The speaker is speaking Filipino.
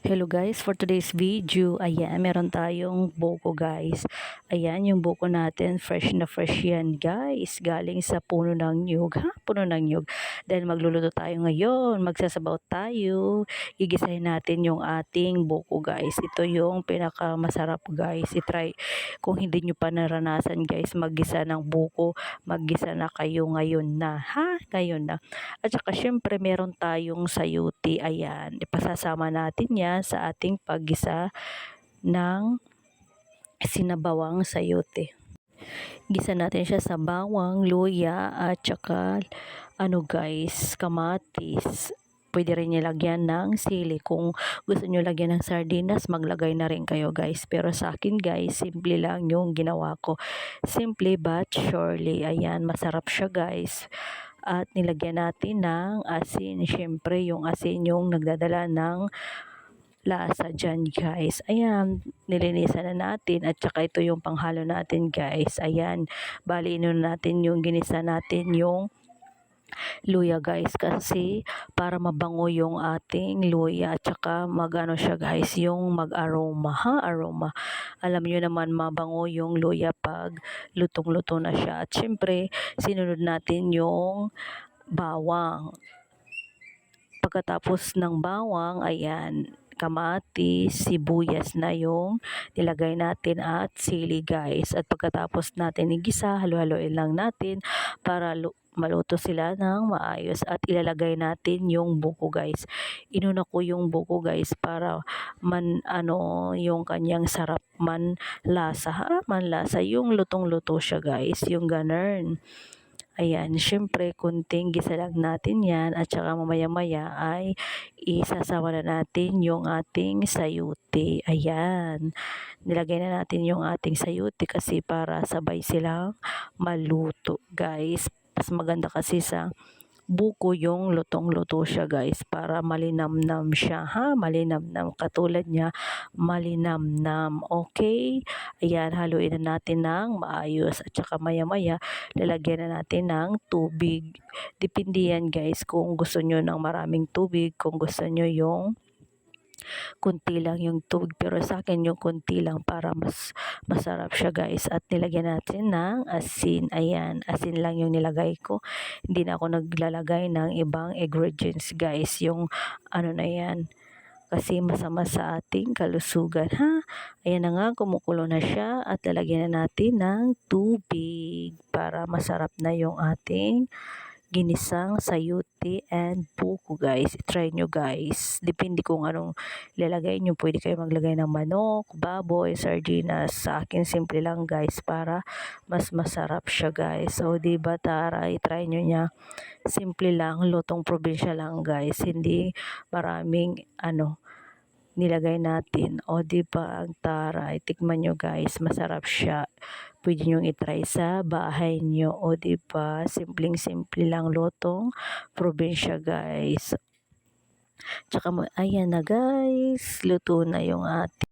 Hello guys, for today's video, ayan, meron tayong buko guys. Ayan, yung buko natin, fresh na fresh yan guys. Galing sa puno ng nyug, ha? Puno ng nyug. Then magluluto tayo ngayon, magsasabaw tayo. Gigisahin natin yung ating buko guys. Ito yung pinakamasarap guys. I-try. Kung hindi nyo pa naranasan guys, maggisa ng buko, maggisa na kayo ngayon na, ha? Ngayon na. At saka syempre meron tayong sayuti. Ayan, ipasasama natin yan sa ating paggisa ng sinabawang sayote. Gisa natin siya sa bawang, luya, at saka ano guys, kamatis. Pwede rin nilagyan ng sili. Kung gusto nyo lagyan ng sardinas, maglagay na rin kayo guys. Pero sa akin guys, simple lang yung ginawa ko. Simple but surely. Ayan, masarap siya guys. At nilagyan natin ng asin. Siyempre, yung asin yung nagdadala ng lasa dyan guys. Ayan, nilinisan na natin at saka ito yung panghalo natin guys. Ayan, bali ino natin yung ginisa natin yung luya guys kasi para mabango yung ating luya at saka magano siya guys yung mag aroma ha aroma alam niyo naman mabango yung luya pag lutong luto na siya at syempre sinunod natin yung bawang pagkatapos ng bawang ayan kamatis, sibuyas na yung nilagay natin at sili guys. At pagkatapos natin igisa, halo-haloin lang natin para maluto sila ng maayos at ilalagay natin yung buko guys. Inuna ko yung buko guys para man ano yung kanyang sarap man lasa ha man lasa yung lutong-luto siya guys yung ganern. Ayan, syempre kunting gisa lang natin yan at saka mamaya-maya ay isasama na natin yung ating sayuti. Ayan, nilagay na natin yung ating sayuti kasi para sabay silang maluto guys. Mas maganda kasi sa buko yung lutong-luto siya guys para malinamnam siya ha? Malinamnam. Katulad niya malinamnam. Okay? Ayan haluin na natin ng maayos at saka maya maya lalagyan na natin ng tubig. Depende yan guys kung gusto nyo ng maraming tubig kung gusto nyo yung kunti lang yung tubig pero sa akin yung kunti lang para mas masarap siya guys. At nilagyan natin ng asin. Ayan asin lang yung nilagay ko. Hindi na ako naglalagay ng ibang ingredients guys. Yung ano na yan kasi masama sa ating kalusugan ha. Ayan na nga, kumukulo na siya at lalagyan na natin ng tubig para masarap na yung ating ginisang sayuti and buko guys. Try nyo guys. Depende kung anong ilalagay nyo. Pwede kayo maglagay ng manok, baboy, sardinas. Sa akin simple lang guys para mas masarap siya guys. So diba tara, try nyo niya. Simple lang, lutong probinsya lang guys. Hindi maraming ano nilagay natin. O, di ba ang taray? Tikman nyo guys, masarap siya. Pwede nyo itry sa bahay nyo. O, di ba? Simpleng-simple lang lutong probinsya guys. Tsaka ayan na guys, luto na yung ating